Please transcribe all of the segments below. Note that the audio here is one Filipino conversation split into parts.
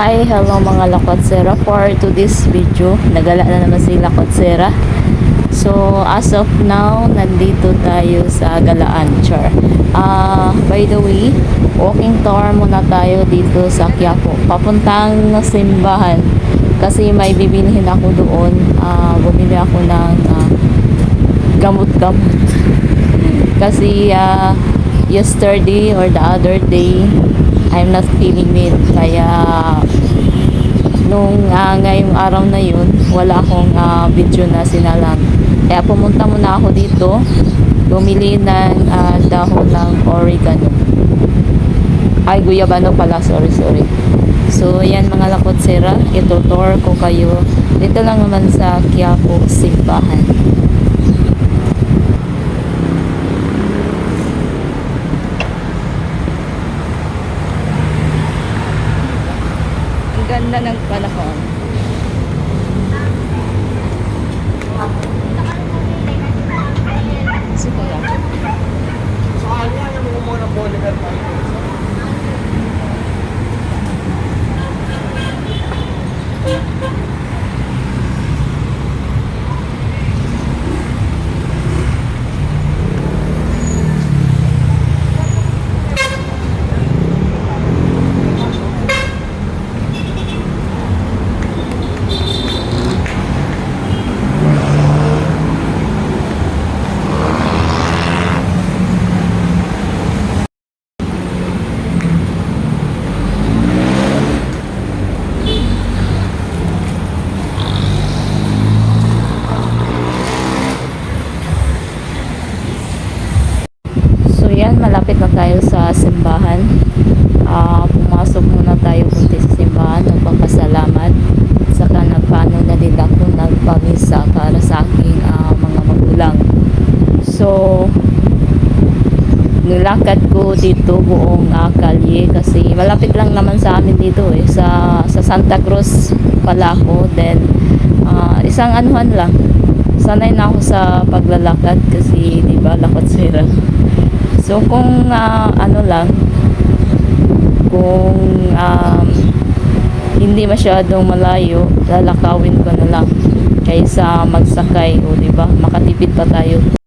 Hi, hello mga Lakotsera for to this video. Nagala na naman si Lakotsera. So, as of now, nandito tayo sa Galaan, Char. Ah, by the way, walking tour muna tayo dito sa Quiapo. Papuntang simbahan. Kasi may bibilihin ako doon. Ah, bumili ako ng ah, gamot-gamot. Kasi ah, yesterday or the other day, I'm not feeling it. Kaya nung ah, ngayong araw na yun, wala akong ah, video na sinalang. Kaya pumunta muna ako dito, bumili ng ah, dahon ng oregano. Ay, guyabano pala, sorry, sorry. So, yan mga lakotsera, itutour ko kayo. Dito lang naman sa Quiapo, Simbahan. Ang ganda ng panahon. So yan, malapit na tayo sa simbahan. Ah, pumasok muna tayo kunti sa simbahan. Nagpapasalamat. Saka nagpaano na din ako nagpamisa para sa aking ah, mga magulang. So, nilakad ko dito buong ah, kalye kasi malapit lang naman sa amin dito eh. Sa, sa Santa Cruz pala ako. Then, ah, isang anuhan lang. Sanay na ako sa paglalakad kasi, di ba, lakot sira. So kung ah, ano lang kung um, hindi masyadong malayo, lalakawin ko na lang kaysa magsakay o di ba? Makatipid pa tayo.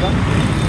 buradan.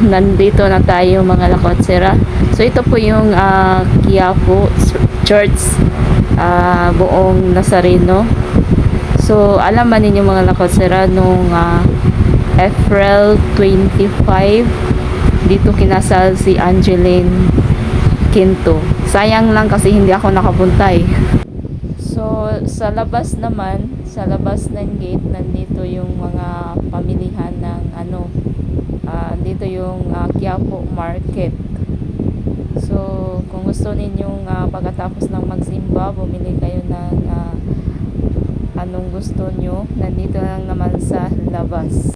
Nandito na tayo mga lakotsera. So, ito po yung ah, Quiapo Church, ah, buong Nazareno. So, alam ba ninyo mga lakotsera, nung ah, April 25, dito kinasal si Angeline Quinto. Sayang lang kasi hindi ako nakapunta eh. So, sa labas naman, sa labas ng gate, nandito yung mga pamilihan ng ano, dito yung ah, Quiapo Market. So, kung gusto ninyong ah, pagkatapos ng magsimba, bumili kayo ng ah, anong gusto nyo, nandito lang naman sa labas.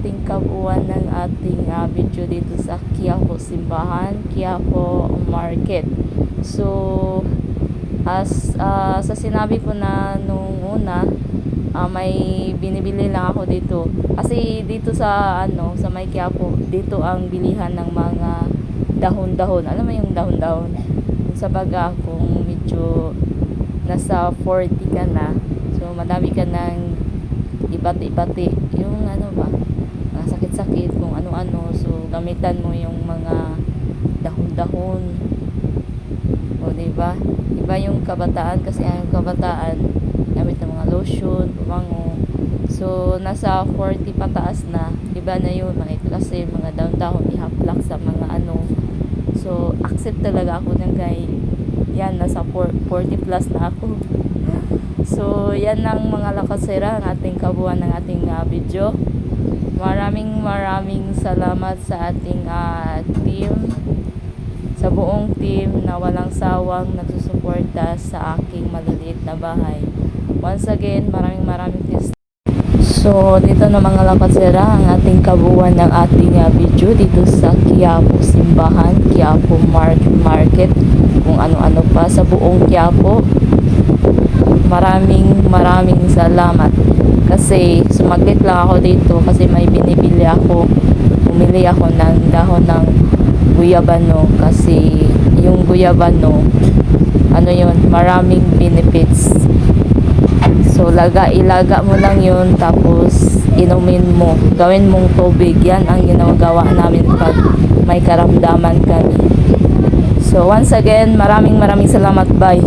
Ating kabuuan ng ating ah, video dito sa Quiapo Simbahan, Quiapo Market. So, as ah, sa sinabi ko na nung una, ah, may binibili lang ako dito. Kasi dito sa ano, sa may Quiapo, dito ang bilihan ng mga dahon-dahon. Alam mo yung dahon-dahon? sa baga kung medyo nasa 40 ka na so madami ka ng ibati-ibati sakit-sakit kung ano-ano. So gamitan mo yung mga dahon-dahon. O diba? Iba yung kabataan kasi ang kabataan gamit ng mga lotion bumango. So nasa 40 pataas na. Iba na yun mga kasi mga dahon-dahon ihaplak sa mga ano. So accept talaga ako ng kay yan nasa 4 40 plus na ako. So, yan ang mga lakasera ang ating kabuuan ng ating ah, video. Maraming maraming salamat sa ating ah, team, sa buong team na walang sawang nagsusuporta sa aking maliliit na bahay. Once again, maraming maraming thanks. So, dito na mga lakasera ang ating kabuuan ng ating ah, video dito sa Quiapo Simbahan, Quiapo Mar- Market, kung ano-ano pa sa buong Quiapo maraming maraming salamat kasi sumaglit lang ako dito kasi may binibili ako. Bumili ako ng dahon ng guyabano kasi yung guyabano ano yun maraming benefits. So laga ilaga mo lang yun tapos inumin mo. Gawin mong tubig. Yan ang ginagawa namin pag may karamdaman kami. So once again maraming maraming salamat. Bye